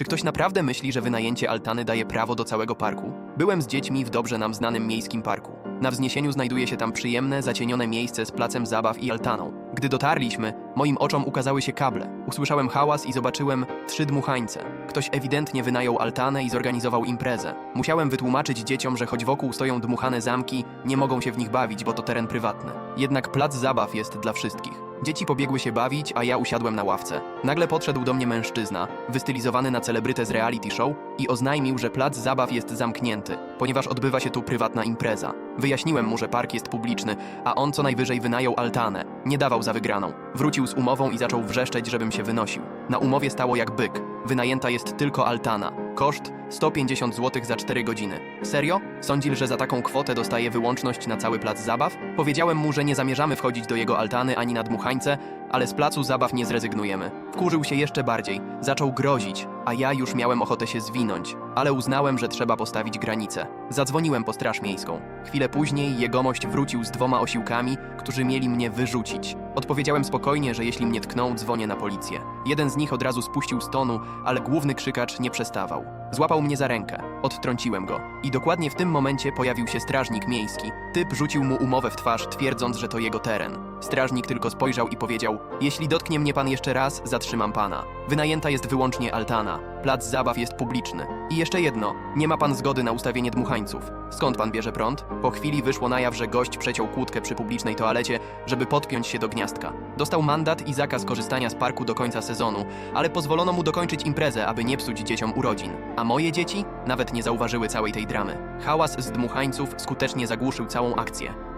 Czy ktoś naprawdę myśli, że wynajęcie altany daje prawo do całego parku? Byłem z dziećmi w dobrze nam znanym miejskim parku. Na wzniesieniu znajduje się tam przyjemne, zacienione miejsce z placem zabaw i altaną. Gdy dotarliśmy, moim oczom ukazały się kable. Usłyszałem hałas i zobaczyłem trzy dmuchańce. Ktoś ewidentnie wynajął altanę i zorganizował imprezę. Musiałem wytłumaczyć dzieciom, że choć wokół stoją dmuchane zamki, nie mogą się w nich bawić, bo to teren prywatny. Jednak plac zabaw jest dla wszystkich. Dzieci pobiegły się bawić, a ja usiadłem na ławce. Nagle podszedł do mnie mężczyzna, wystylizowany na celebrytę z reality show i oznajmił, że plac zabaw jest zamknięty, ponieważ odbywa się tu prywatna impreza. Wyjaśniłem mu, że park jest publiczny, a on co najwyżej wynajął altanę. Nie dawał za wygraną. Wrócił z umową i zaczął wrzeszczeć, żebym się wynosił. Na umowie stało jak byk. Wynajęta jest tylko altana. Koszt 150 zł za 4 godziny. Serio? Sądził, że za taką kwotę dostaje wyłączność na cały plac zabaw? Powiedziałem mu, że nie zamierzamy wchodzić do jego altany ani na dmuchańce, ale z placu zabaw nie zrezygnujemy. Wkurzył się jeszcze bardziej, zaczął grozić, a ja już miałem ochotę się zwinąć, ale uznałem, że trzeba postawić granicę. Zadzwoniłem po straż miejską. Chwilę później jegomość wrócił z dwoma osiłkami, którzy mieli mnie wyrzucić. Odpowiedziałem spokojnie, że jeśli mnie tkną, dzwonię na policję. Jeden z nich od razu spuścił z tonu, ale główny krzykacz nie przestawał. Złapał mnie za rękę, odtrąciłem go. I dokładnie w tym momencie pojawił się strażnik miejski. Typ rzucił mu umowę w twarz, twierdząc, że to jego teren. Strażnik tylko spojrzał i powiedział: Jeśli dotknie mnie pan jeszcze raz, zatrzymam pana. Wynajęta jest wyłącznie altana. Plac zabaw jest publiczny. I jeszcze jedno: nie ma pan zgody na ustawienie dmuchańców. Skąd pan bierze prąd? Po chwili wyszło na jaw, że gość przeciął kłódkę przy publicznej toalecie, żeby podpiąć się do gniazdka. Dostał mandat i zakaz korzystania z parku do końca sezonu, ale pozwolono mu dokończyć imprezę, aby nie psuć dzieciom urodzin. A moje dzieci nawet nie zauważyły całej tej dramy. Hałas z dmuchańców skutecznie zagłuszył całą akcję.